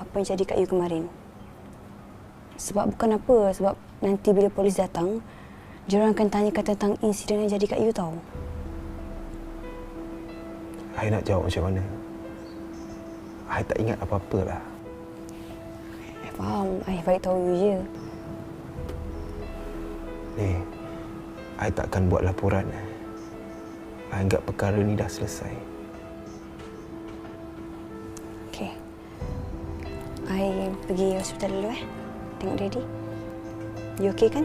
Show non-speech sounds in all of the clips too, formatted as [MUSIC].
apa yang jadi kat you kemarin. Sebab bukan apa, sebab nanti bila polis datang, diorang akan tanyakan tentang insiden yang jadi kat you tau. I nak jawab macam mana? I tak ingat apa-apa lah. I faham, I bagi tahu you je. Ni, I takkan buat laporan. I anggap perkara ni dah selesai. Pergi hospital dulu eh. Tengok daddy. You okey kan?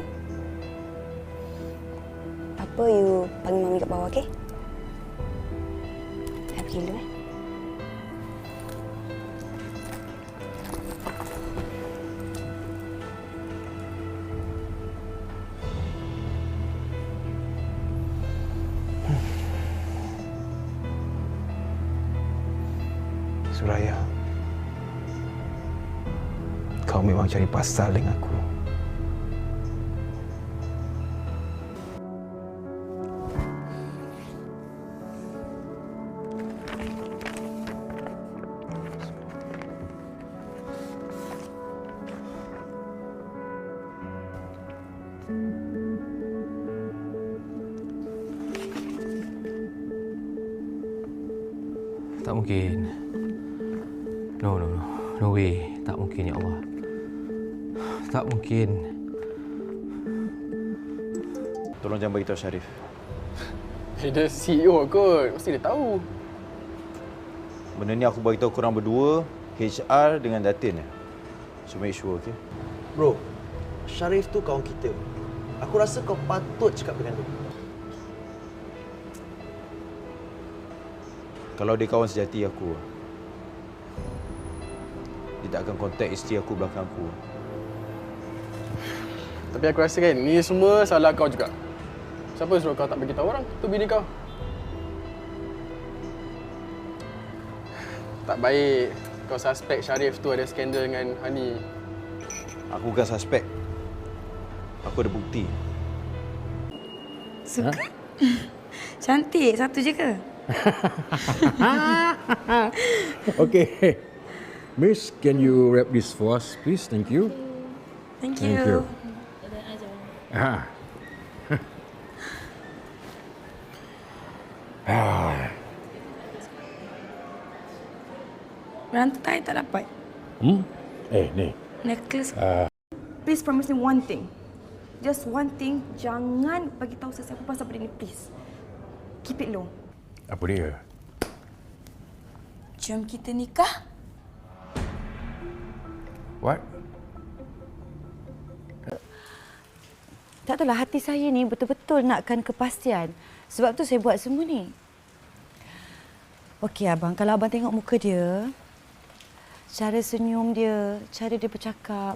Apa you panggil mami kat bawah, okey? I pergi dulu eh. Suraya, kau memang cari pasal dengan aku. Tak mungkin. No, no, no. No way. Tak mungkin, ya Allah. Tak mungkin. Tolong jangan bagi tahu Syarif. Eh, dia CEO kot. Mesti dia tahu. Benda ni aku bagi tahu korang berdua, HR dengan Datin. So make sure, okay? Bro, Syarif tu kawan kita. Aku rasa kau patut cakap dengan dia. Kalau dia kawan sejati aku, dia tak akan kontak isteri aku belakang aku. Tapi aku rasa kan, ni semua salah kau juga. Siapa suruh kau tak bagi tahu orang? Tu bini kau. Tak baik kau suspek Syarif tu ada skandal dengan Hani. Aku bukan suspek. Aku ada bukti. Suka? [LAUGHS] Cantik. Satu je ke? [LAUGHS] Okay. Miss, can you wrap this for us, please? Thank you. Thank Thank you. Ah. [LAUGHS] Rantai tak dapat. Hmm? Eh, ni. Necklace. Please promise me one thing. Just one thing. Jangan bagi tahu sesiapa pasal benda ni, please. Keep it low. Apa dia? Jom kita nikah. What? Tak tahulah hati saya ni betul-betul nakkan kepastian. Sebab tu saya buat semua ni. Okey abang, kalau abang tengok muka dia, cara senyum dia, cara dia bercakap,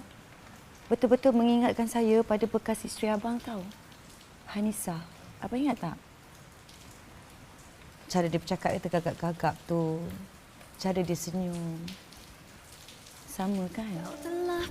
betul-betul mengingatkan saya pada bekas isteri abang tahu. Hanisa. Abang ingat tak? Cara dia bercakap dia tergagap-gagap tu. Cara dia senyum. Sama kan?